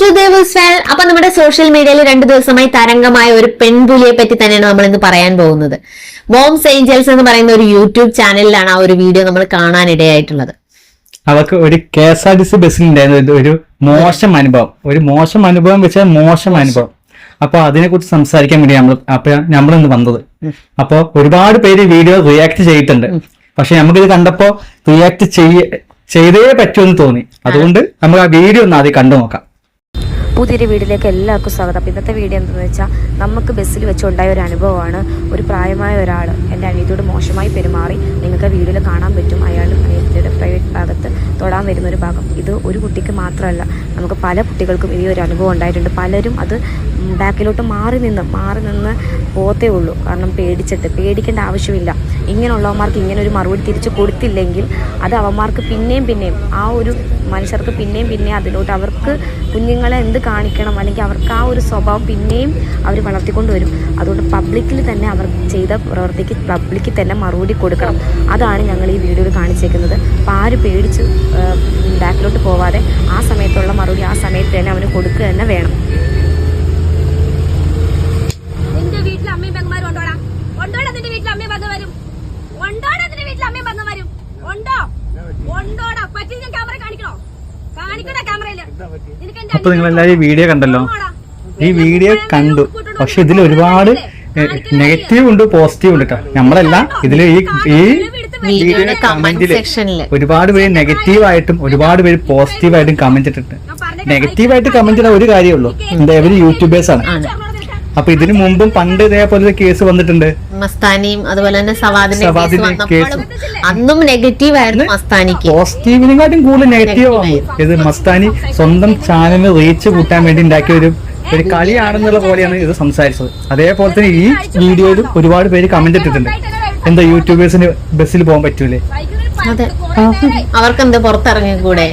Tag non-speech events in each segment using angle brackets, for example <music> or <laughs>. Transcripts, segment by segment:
To ദേവേഴ്സ് fan അപ്പൊ നമ്മുടെ social മീഡിയയിൽ രണ്ടു ദിവസമായി തരംഗമായ ഒരു പെൺപുലിയെ പറ്റി തന്നെയാണ് നമ്മൾ ഇന്ന് പറയാൻ പോകുന്നത്. ബോംസ് ഏഞ്ചൽസ് എന്ന് പറയുന്ന ഒരു യൂട്യൂബ് ചാനലിലാണ് ആ ഒരു വീഡിയോ നമ്മൾ കാണാനിടയായിട്ടുള്ളത്. അവർക്ക് ഒരു K S R T C ബസ്സിൽ ഉണ്ടായിരുന്നു ഒരു- മോശം അനുഭവം. ഒരു മോശം അനുഭവം വെച്ചാൽ മോശം അനുഭവം. അപ്പൊ അതിനെ കുറിച്ച് സംസാരിക്കാൻ വേണ്ടി നമ്മൾ അപ്പൊ നമ്മളിന്ന് വന്നത്. അപ്പൊ ഒരുപാട് പേര് വീഡിയോ റിയാക്ട് ചെയ്തിട്ടുണ്ട്. പക്ഷെ നമുക്കിത് കണ്ടപ്പോ റിയാക്ട് ചെയ്യ ചെയ്തേ പറ്റുമെന്ന് തോന്നി. അതുകൊണ്ട് നമ്മൾ ആ വീഡിയോ ഒന്ന് ആദ്യം കണ്ടു നോക്കാം പുതിയൊരു വീട്ടിലേക്ക് എല്ലാവർക്കും സ്വാഗതം. അപ്പോൾ ഇന്നത്തെ വീഡിയോ എന്താണെന്ന് വെച്ചാൽ നമുക്ക് ബസ്സിൽ വെച്ചുണ്ടായ ഒരു അനുഭവമാണ്. ഒരു പ്രായമായ ഒരാൾ എന്റെ അനിയത്തിയോട് മോശമായി പെരുമാറി നിങ്ങൾക്ക് വീഡിയോയിൽ കാണാൻ പറ്റും. അയാൾ അനിയത്തിയുടെ പ്രൈവറ്റ് ഭാഗത്ത് തൊടാൻ വരുന്ന ഒരു ഭാഗം. ഇത് ഒരു കുട്ടിക്ക് മാത്രമല്ല നമുക്ക് പല കുട്ടികൾക്കും ഈ ഒരു അനുഭവം ഉണ്ടായിട്ടുണ്ട്. പലരും അത് ബാക്കിലോട്ട് മാറി നിന്ന് മാറി നിന്ന് പോത്തേ ഉള്ളൂ. കാരണം പേടിച്ചിട്ട് പേടിക്കേണ്ട ആവശ്യമില്ല. ഇങ്ങനെയുള്ളവന്മാർക്ക് ഇങ്ങനെ ഒരു മറുപടി തിരിച്ചു കൊടുത്തില്ലെങ്കിൽ അത് അവന്മാർക്ക് പിന്നെയും പിന്നെയും ആ ഒരു മനുഷ്യർക്ക് പിന്നെയും പിന്നെയും അതിലോട്ട് അവർക്ക് കുഞ്ഞുങ്ങളെ എന്ത് കാണിക്കണം. അല്ലെങ്കിൽ അവർക്ക് ആ ഒരു സ്വഭാവം പിന്നെയും അവർ വളർത്തിക്കൊണ്ട് വരും. അതുകൊണ്ട് പബ്ലിക്കിൽ തന്നെ അവർ ചെയ്ത പ്രവൃത്തിക്ക് പബ്ലിക്കിൽ തന്നെ മറുപടി കൊടുക്കണം. അതാണ് ഞങ്ങൾ ഈ വീഡിയോയിൽ കാണിച്ചേക്കുന്നത്. അപ്പോൾ ആര് പേടിച്ച് ബാക്കിലോട്ട് പോവാതെ ആ സമയത്തുള്ള മറുപടി ആ സമയത്ത് തന്നെ അവന് കൊടുക്കുക തന്നെ വേണം. നിന്റെ വീട്ടിൽ നിന്റെ വീട്ടിൽ പെങ്ങന്മാരും? ഉണ്ടോ ഉണ്ടോടാ പറ്റി ഞാൻ ക്യാമറ കാണിക്കണോ കാണിക്കണോ ക്യാമറയിൽ നിനക്ക് എന്റെ അപ്പൊ നിങ്ങൾ എല്ലാവരും ഈ വീഡിയോ കണ്ടല്ലോ? ഈ വീഡിയോ കണ്ടു. പക്ഷെ ഇതിൽ ഒരുപാട് നെഗറ്റീവ് ഉണ്ട് പോസിറ്റീവ് ഉണ്ട് കേട്ടോ. നമ്മളല്ല ഇതിൽ ഈ ഈ വീഡിയോയുടെ ഒരുപാട് പേര് നെഗറ്റീവ് ആയിട്ടും ഒരുപാട് പേര് പോസിറ്റീവ് ആയിട്ടും കമന്റ് ഇട്ടിട്ടുണ്ട്. നെഗറ്റീവ് ആയിട്ട് കമന്റ് ഇടാൻ ഒരു കാര്യമുള്ളൂ എന്താ ഇവർ യൂട്യൂബേഴ്സ് ആണ്. അപ്പൊ ഇതിനു മുമ്പും പണ്ട് ഇതേപോലെ കേസ് വന്നിട്ടുണ്ട്. മസ്താനിയും അതുപോലെ തന്നെ സവാദിന്റെ കേസ് അന്നും നെഗറ്റീവ് ആയിരുന്നു മസ്താനിക്ക്. പോസിറ്റീവിനെക്കാട്ടും കൂടുതൽ നെഗറ്റീവ് ഇത് മസ്താനി സ്വന്തം ചാനലിന് റീച്ച് കൂട്ടാൻ വേണ്ടി ഉണ്ടാക്കിയ ഒരു ഒരു കളിയാണെന്നുള്ള പോലെയാണ് ഇത് സംസാരിച്ചത്. അതേപോലെ തന്നെ ഈ വീഡിയോയിൽ ഒരുപാട് പേര് കമന്റ് ഇട്ടിട്ടുണ്ട്. എന്താ യൂട്യൂബേഴ്സിന് ബസ്സിൽ പോകാൻ പറ്റൂലേ? അവർക്ക് എന്താ പുറത്തിറങ്ങി കൂടെ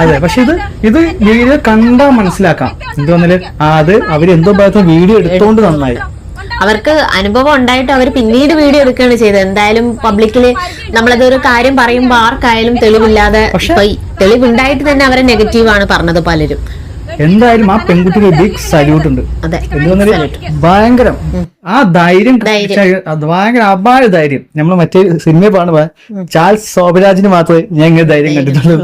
അതെ പക്ഷെ ഇത് ഇത് വീഡിയോ കണ്ടാ മനസ്സിലാക്കാം. എന്തോന്നിൽ ആ അത് എന്തോ ഭാഗത്ത് വീഡിയോ എടുത്തോണ്ട് നന്നായി. അവർക്ക് അനുഭവം ഉണ്ടായിട്ട് അവർ പിന്നീട് വീഡിയോ എടുക്കുകയാണ് ചെയ്തത്. എന്തായാലും പബ്ലിക്കിൽ നമ്മളത് ഒരു കാര്യം പറയുമ്പോൾ ആർക്കായാലും തെളിവില്ലാതെ തെളിവുണ്ടായിട്ട് തന്നെ അവരെ നെഗറ്റീവ് ആണ് പറഞ്ഞത് പലരും. എന്തായാലും ആ പെൺകുട്ടിക്ക് ബിഗ് സല്യൂട്ട് ഉണ്ട്. അതെ. ഭയങ്കരം. ആ ധൈര്യം ഭയങ്കര അപാര ധൈര്യം. നമ്മൾ മറ്റേ സിനിമയെ പാടുമ്പോ ചാൾസ് ശോഭരാജിന് മാത്രമേ ഞാൻ ഇങ്ങനെ ധൈര്യം കണ്ടിട്ടുള്ളൂ.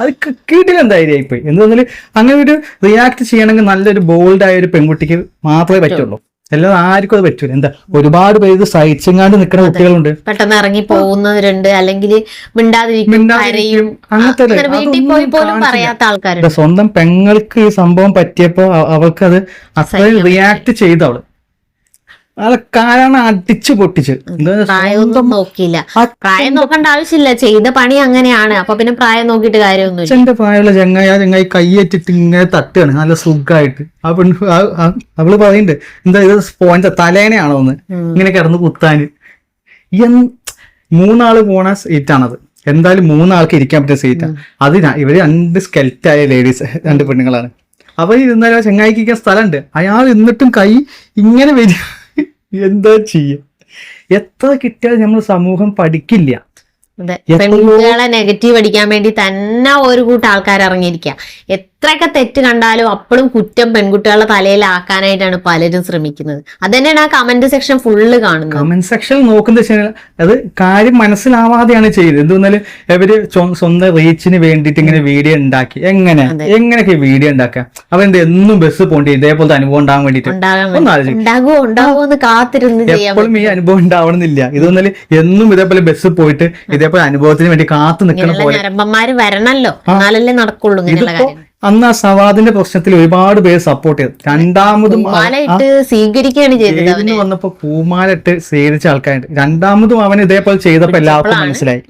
അത് കിട്ടില്ല ധൈര്യമായി പോയി എന്തെന്നാൽ അങ്ങനെ ഒരു റിയാക്ട് ചെയ്യണമെങ്കിൽ നല്ലൊരു ബോൾഡ് ആയ ഒരു പെൺകുട്ടിക്ക് മാത്രമേ പറ്റുള്ളൂ. അല്ലാതെ ആർക്കും അത് പറ്റൂല. എന്താ ഒരുപാട് പേര് ഇത് സഹിച്ചെങ്ങാണ്ട് നിൽക്കുന്ന കുട്ടികളുണ്ട്. പെട്ടെന്ന് ഇറങ്ങി പോകുന്നവരുണ്ട്. അല്ലെങ്കിൽ മിണ്ടാതിരിക്കും സ്വന്തം പെങ്ങൾക്ക് ഈ സംഭവം പറ്റിയപ്പോ അവൾക്ക് അത് അത്രയും റിയാക്ട് ചെയ്തു കാരണം അടിച്ചു പൊട്ടിച്ച്. പ്രായം പ്രായമൊന്നും നോക്കിയില്ല. പ്രായം നോക്കേണ്ട ആവശ്യമില്ല. ചെയ്ത പണി അങ്ങനെയാണ്. അപ്പൊ പിന്നെ പ്രായം നോക്കിയിട്ട് കാര്യമൊന്നും എന്റെ പ്രായമുള്ള ചെങ്ങായ ആ ചങ്ങായി കൈയേറ്റിട്ട് ഇങ്ങനെ തട്ടുകയാണ്. നല്ല സുഖമായിട്ട് ആ പെണ്ണ് അവൾ പറയുന്നുണ്ട് എന്താ ഇത് സ്പോഞ്ച തലേനെയാണോ ഒന്ന് ഇങ്ങനെ കിടന്ന് കുത്താന്. മൂന്നാൾ പോണ സീറ്റാണത്. എന്തായാലും മൂന്നാൾക്ക് ഇരിക്കാൻ പറ്റിയ സീറ്റാണ് അത് ര- ഇവർ രണ്ട് സ്കെൽറ്റായ ലേഡീസ് രണ്ട് പെണ്ണുങ്ങളാണ്. അവർ ഇരുന്നാലും ആ ചങ്ങായിക്ക് ഇരിക്കാൻ സ്ഥലമുണ്ട്. അയാൾ എന്നിട്ടും കൈ ഇങ്ങനെ വരും. എന്താ ചെയ്യ? എത്ര കിട്ടിയാലും നമ്മൾ സമൂഹം പഠിക്കില്ല. പെൺകുട്ടികളെ നെഗറ്റീവ് അടിക്കാൻ വേണ്ടി തന്നെ ഒരു കൂട്ടം ആൾക്കാർ ഇറങ്ങിയിരിക്കുക എത്രയൊക്കെ തെറ്റ് കണ്ടാലും അപ്പോഴും കുറ്റം പെൺകുട്ടികളുടെ തലയിലാക്കാനായിട്ടാണ് പലരും ശ്രമിക്കുന്നത്. അത് തന്നെയാണ് ആ കമന്റ് സെക്ഷൻ ഫുള്ള് കാണുന്നത്. കമന്റ് സെക്ഷൻ നോക്കുന്ന വെച്ചാൽ അത് കാര്യം മനസ്സിലാവാതെയാണ് ചെയ്യുന്നത്. എന്തെന്നാൽ ഇവർ സ്വന്തം റീച്ചിന് വേണ്ടിയിട്ട് ഇങ്ങനെ വീഡിയോ ഉണ്ടാക്കി. എങ്ങനെ? എങ്ങനെയൊക്കെ വീഡിയോ ഉണ്ടാക്കുക? അവരെന്ത് എന്നും ബസ് പോണ്ടി ഇതേപോലത്തെ അനുഭവം ഉണ്ടാകാൻ ആലോചിക്കും ഉണ്ടാകുമോ ഉണ്ടാകുമോ എന്ന് കാത്തിരുന്ന് എപ്പോഴും ഈ അനുഭവം ഉണ്ടാവണമെന്നില്ല. ഇതൊന്നാൽ എന്നും ഇതേപോലെ ബസ് പോയിട്ട് ഇതേപോലെ അനുഭവത്തിന് വേണ്ടി കാത്തു നിൽക്കണ പോലെ. വരണല്ലോ. എന്നാലല്ലേ നടക്കുള്ളൂ ഇങ്ങനെയുള്ള ഇതിപ്പോ കാര്യം അന്ന് ആ സവാദിന്റെ പ്രശ്നത്തിൽ ഒരുപാട് പേര് സപ്പോർട്ട് ചെയ്തു. രണ്ടാമതും സ്വീകരിക്കുകയാണ് വന്നപ്പോ പൂമാലിട്ട് സ്വീകരിച്ച ആൾക്കാരുണ്ട്. രണ്ടാമതും അവൻ ഇതേപോലെ ചെയ്തപ്പോ എല്ലാവർക്കും മനസ്സിലായി.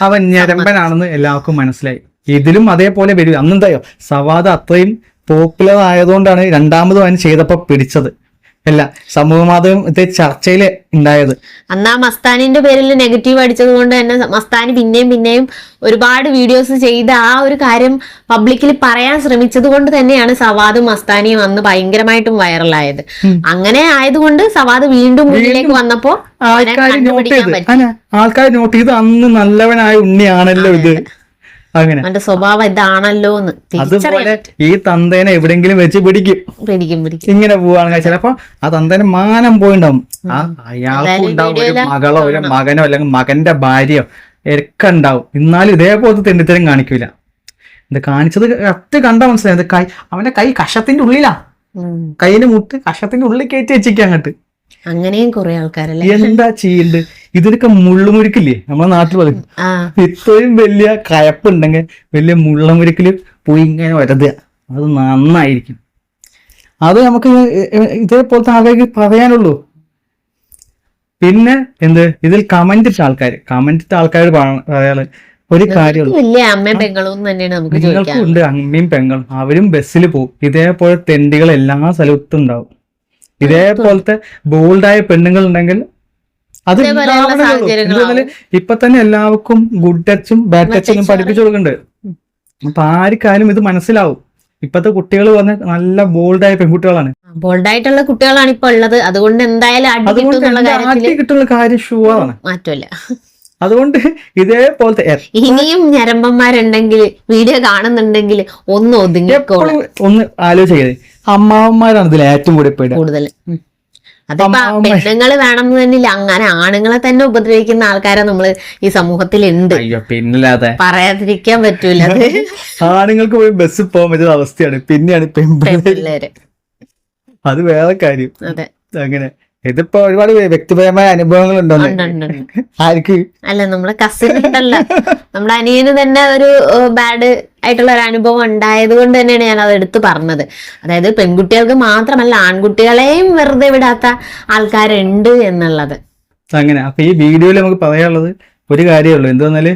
അവൻ ഞരമ്പനാണെന്ന് എല്ലാവർക്കും മനസ്സിലായി. ഇതിലും അതേപോലെ വരും. അന്നെന്തായോ സവാദ് അത്രയും പോപ്പുലർ ആയതുകൊണ്ടാണ് രണ്ടാമതും അവൻ ചെയ്തപ്പോ പിടിച്ചത്. അല്ല സമൂഹ മാധ്യമം ഇത് ചർച്ചയിൽ ഉണ്ടായത്. അന്ന് ആ മസ്താനിന്റെ പേരിൽ നെഗറ്റീവ് അടിച്ചത് കൊണ്ട് തന്നെ മസ്താനി പിന്നെയും പിന്നെയും ഒരുപാട് വീഡിയോസ് ചെയ്ത് ആ ഒരു കാര്യം പബ്ലിക്കിൽ പറയാൻ ശ്രമിച്ചത് കൊണ്ട് തന്നെയാണ് സവാദും മസ്താനിയും അന്ന് ഭയങ്കരമായിട്ടും വൈറലായത്. അങ്ങനെ ആയതുകൊണ്ട് സവാദ് വീണ്ടും മുന്നിലേക്ക് വന്നപ്പോ ആൾക്കാർ നോട്ട് ചെയ്ത് അന്ന് നല്ലവനായ ഉണ്ണിയാണല്ലോ ഇത്. അങ്ങനെ. അവന്റെ സ്വഭാവം ഇതാണല്ലോ എന്ന് അതുപോലെ ഈ തന്തേനെ എവിടെങ്കിലും വെച്ച് പിടിക്കും. പിടിക്കും പിടിക്കും. ഇങ്ങനെ പോവാണെങ്കിൽ ചിലപ്പോ ആ തന്തേനെ മാനം പോയിണ്ടാവും. ആ അയാൾക്ക് ഉണ്ടാവും ഒരു മകളോ ഒരു മകനോ അല്ലെങ്കിൽ മകന്റെ ഭാര്യയോ ഒക്കെ ഉണ്ടാവും. എന്നാലും ഇതേപോലത്തെ തെണ്ടിത്തരം കാണിക്കൂല. ഇത് കാണിച്ചത് കത്ത് കണ്ട മനസ്സിലായി. കൈ അവന്റെ കൈ കഷത്തിന്റെ ഉള്ളിലാ. കൈയിന് മുട്ട് കഷത്തിന്റെ ഉള്ളിൽ കയറ്റി വെച്ചിരിക്കുക അങ്ങോട്ട്. അങ്ങനെയും കുറെ ആൾക്കാരല്ലേ? എന്താ ചെയ്യണ്ട്? ഇതിനൊക്കെ മുള്ളുമുരുക്കില്ലേ നമ്മളെ നാട്ടിൽ പറയും. ഇത്രയും വലിയ കയപ്പുണ്ടെങ്കിൽ വലിയ മുള്ളമുരുക്കിൽ പോയി ഇങ്ങനെ വരതുക അത് നന്നായിരിക്കും. അത് നമുക്ക് ഇതേപോലത്തെ ആളുകൾക്ക് പറയാനുള്ളൂ. പിന്നെ എന്ത്? ഇതിൽ കമന്റ് ഇട്ട ആൾക്കാർ കമന്റ് ഇട്ട ആൾക്കാർ പറയാറ് ഒരു കാര്യമുള്ളൂ. നിങ്ങൾക്കും ചോദിക്കാൻ ഉണ്ട് അമ്മയും പെങ്ങളും. അവരും ബസ്സിൽ പോകും. ഇതേപോലെ തെണ്ടികൾ എല്ലാ സ്ഥലത്തും ഉണ്ടാവും ഇതേപോലത്തെ ബോൾഡായ പെണ്ണുങ്ങൾ ഉണ്ടെങ്കിൽ അത്. ഇപ്പൊ തന്നെ എല്ലാവർക്കും ഗുഡ് ടച്ചും ബാഡ് ടച്ചും പഠിപ്പിച്ചു കൊടുക്കുന്നുണ്ട്. അപ്പൊ ആർക്കാരും ഇത് മനസ്സിലാവും. ഇപ്പത്തെ കുട്ടികൾ പറഞ്ഞ നല്ല ബോൾഡായ പെൺകുട്ടികളാണ്. ബോൾഡായിട്ടുള്ള കുട്ടികളാണ് ഇപ്പൊ ഉള്ളത്. അതുകൊണ്ട് എന്തായാലും അതുകൊണ്ട് കാര്യം ഷുവറാണ് മാറ്റമില്ല. അതുകൊണ്ട് ഇതേപോലത്തെ ഇനിയും ഞരമ്പന്മാരുണ്ടെങ്കിൽ വീഡിയോ കാണുന്നുണ്ടെങ്കിൽ ഒന്ന് ഒതുങ്ങി ഒന്ന് ആലോചിക്കരുത് അമ്മാവന്മാരാണ് ഇതിൽ ഏറ്റവും കൂടി പേടി കൂടുതൽ. അതിപ്പോ പെണ്ണുങ്ങൾ വേണമെന്ന് തന്നെയില്ല. അങ്ങനെ ആണുങ്ങളെ തന്നെ ഉപദ്രവിക്കുന്ന ആൾക്കാരെ നമ്മൾ ഈ സമൂഹത്തിൽ ഉണ്ട് പിന്നില്ലാതെ. പറയാതിരിക്കാൻ പറ്റൂല അത്. <laughs> ആണുങ്ങൾക്ക് പോയി ബസ് പോകാൻ പറ്റുന്ന അവസ്ഥയാണ്. പിന്നെയാണ് പെൺപിള്ളേര്. അത് വേറെ കാര്യം. അതെ. അങ്ങനെ. ഇതിപ്പോ ഒരുപാട് വ്യക്തിപരമായ അനുഭവങ്ങൾ ഉണ്ടോ. ആർക്ക്? അല്ല നമ്മളെ കസിൻ ഉണ്ടല്ല. നമ്മുടെ അനിയന് തന്നെ ഒരു ബാഡ് ആയിട്ടുള്ള ഒരു അനുഭവം ഉണ്ടായത് കൊണ്ട് തന്നെയാണ് ഞാൻ അത് എടുത്തു പറഞ്ഞത്. അതായത് പെൺകുട്ടികൾക്ക് മാത്രമല്ല ആൺകുട്ടികളെയും വെറുതെ വിടാത്ത ആൾക്കാരുണ്ട് എന്നുള്ളത്. അങ്ങനെ. അപ്പൊ ഈ വീഡിയോയിൽ നമുക്ക് പറയാനുള്ളത് ഒരു കാര്യമേ ഉള്ളൂ എന്തെന്നാൽ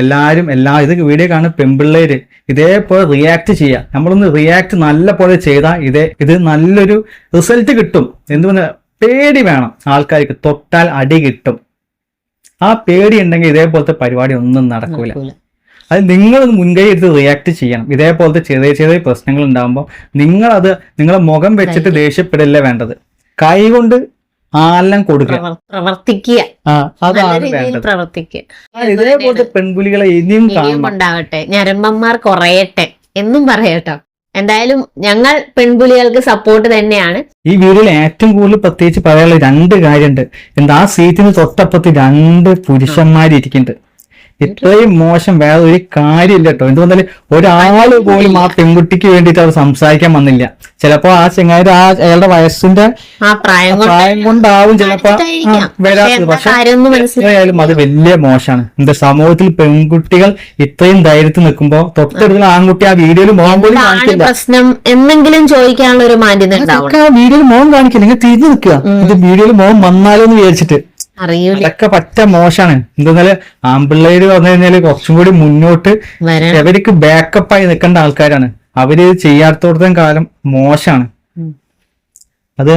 എല്ലാരും എല്ലാ ഇത് വീഡിയോ കാണുന്ന പെൺപിള്ളേര് ഇതേപോലെ റിയാക്ട് ചെയ്യാം. നമ്മളൊന്ന് റിയാക്ട് നല്ല പോലെ ചെയ്താൽ ഇതേ ഇത് നല്ലൊരു റിസൾട്ട് കിട്ടും. എന്തുകൊണ്ട് പേടി വേണം. ആൾക്കാർക്ക് തൊട്ടാൽ അടി കിട്ടും. ആ പേടി ഉണ്ടെങ്കിൽ ഇതേപോലത്തെ പരിപാടി ഒന്നും നടക്കൂല. അത് നിങ്ങൾ മുൻകൈ എടുത്ത് റിയാക്ട് ചെയ്യണം. ഇതേപോലത്തെ ചെറിയ ചെറിയ പ്രശ്നങ്ങൾ ഉണ്ടാകുമ്പോൾ നിങ്ങളത് നിങ്ങളെ മുഖം വെച്ചിട്ട് ദേഷ്യപ്പെടില്ല വേണ്ടത്. കൈ കൊണ്ട് ആലം കൊടുക്കുക. പ്രവർത്തിക്കുക. അതാണ് വേണ്ടത്. ഇതേപോലത്തെ പെൺപുലികളെ ഇനിയും കാണണം. ഞരമ്പന്മാർ കുറയട്ടെ. എന്നും പറയട്ടോ. എന്തായാലും ഞങ്ങൾ പെൺപുലികൾക്ക് സപ്പോർട്ട് തന്നെയാണ്. ഈ വീഡിയോയിൽ ഏറ്റവും കൂടുതൽ പ്രത്യേകിച്ച് പറയാനുള്ള രണ്ട് കാര്യമുണ്ട്. എന്താ ആ സീറ്റിന് തൊട്ടപ്പുറത്ത് രണ്ട് പുരുഷന്മാര് ഇരിക്കുന്നുണ്ട് ഇത്രയും മോശം വേറെ ഒരു കാര്യമില്ല കേട്ടോ. എന്തുകൊണ്ടാൽ ഒരാൾ പോലും ആ പെൺകുട്ടിക്ക് വേണ്ടിട്ട് അവർ സംസാരിക്കാൻ വന്നില്ല. ചിലപ്പോ ആ ചെങ്ങായി ആ അയാളുടെ വയസ്സിന്റെ പ്രായം കൊണ്ടാവും ചിലപ്പോ. വരാത്തത് പക്ഷെ അത് വലിയ മോശമാണ്. എന്താ സമൂഹത്തിൽ പെൺകുട്ടികൾ ഇത്രയും ധൈര്യത്തിൽ നിൽക്കുമ്പോ തൊട്ടടുത്തുള്ള ആൺകുട്ടി ആ വീഡിയോയിൽ മോഹം പോലും കാണിക്കില്ല. പ്രശ്നം എന്തെങ്കിലും ചോദിക്കാനുള്ള ഒരു മാന്യത ആ വീഡിയോയിൽ മോഹം കാണിക്കില്ല. നിങ്ങൾ തിരിഞ്ഞു നിൽക്കുക. ഇത് വീഡിയോയിൽ മോഹം വന്നാലോ എന്ന് വിചാരിച്ചിട്ട്. അതൊക്കെ പറ്റ മോശമാണ് എന്തെന്നാൽ ആമ്പിള്ളേര് വന്നു കഴിഞ്ഞാൽ കുറച്ചും കൂടി മുന്നോട്ട് അവർക്ക് അവർക്ക് ബാക്കപ്പായി നിൽക്കേണ്ട ആൾക്കാരാണ്. അവർ ചെയ്യാത്തോടത്തെ കാലം മോശമാണ് അത്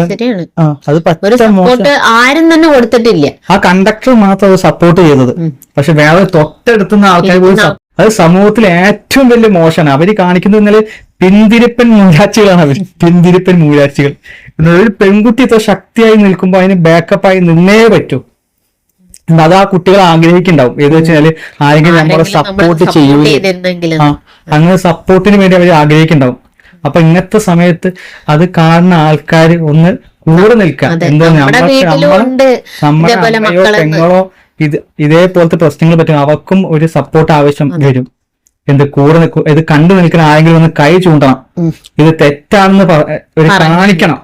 അത് ആരും തന്നെ കൊടുത്തിട്ടില്ല. ആ കണ്ടക്ടർ മാത്രം അത് സപ്പോർട്ട് ചെയ്തത്. പക്ഷെ വേറെ തൊട്ടടുത്തുന്ന ആൾക്കാർ പോയി അത് സമൂഹത്തിൽ ഏറ്റവും വലിയ മോശമാണ് അവർ കാണിക്കുന്നത് ഇന്നലെ പിന്തിരിപ്പൻ മൂരാച്ചികളാണ് അവർ പിന്തിരിപ്പൻ മൂരാച്ചികൾ. ഒരു പെൺകുട്ടി ഇത്ര ശക്തിയായി നിൽക്കുമ്പോൾ അതിന് ബാക്കപ്പായി നിന്നേ പറ്റൂ. അത് ആ കുട്ടികൾ ആഗ്രഹിക്കുന്നുണ്ടാവും. ഏത് വെച്ചാൽ ആരെങ്കിലും നമ്മളെ ആരെങ്കിലും നമ്മളെ സപ്പോർട്ട് ചെയ്യൂ ചെയ്യൂലേ? അങ്ങനെ സപ്പോർട്ടിന് വേണ്ടി അവർ ആഗ്രഹിക്കുന്നുണ്ടാവും. അപ്പൊ ഇങ്ങനത്തെ സമയത്ത് അത് കാണുന്ന ആൾക്കാർ ഒന്ന് കൂടെ നിൽക്കാം എന്താ നമ്മുടെ അമ്മയോ പെങ്ങളോ ഇത് ഇതേപോലത്തെ പ്രശ്നങ്ങൾ പറ്റും. അവർക്കും ഒരു സപ്പോർട്ട് ആവശ്യം വരും. എന്ത് കൂടെ നിൽക്കും ഇത് കണ്ടു നിൽക്കുന്ന ആരെങ്കിലും ഒന്ന് കൈ ചൂണ്ടണം. ഇത് തെറ്റാണെന്ന് ഒരു കാണിക്കണം.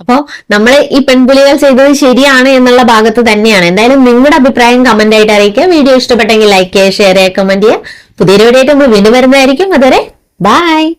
അപ്പോ നമ്മൾ ഈ പെൺപുലികൾ ചെയ്തത് ശരിയാണ് എന്നുള്ള ഭാഗത്ത് തന്നെയാണ്. എന്തായാലും നിങ്ങളുടെ അഭിപ്രായം കമന്റ് ആയിട്ട് അറിയിക്കുക. വീഡിയോ ഇഷ്ടപ്പെട്ടെങ്കിൽ ലൈക്ക് ചെയ്യുക ഷെയർ ചെയ്യുക കമന്റ് ചെയ്യുക. പുതിയൊരു വീഡിയോ ആയിട്ട് നമ്മൾ വീണ്ടും വരുന്നതായിരിക്കും. അതുവരെ ബൈ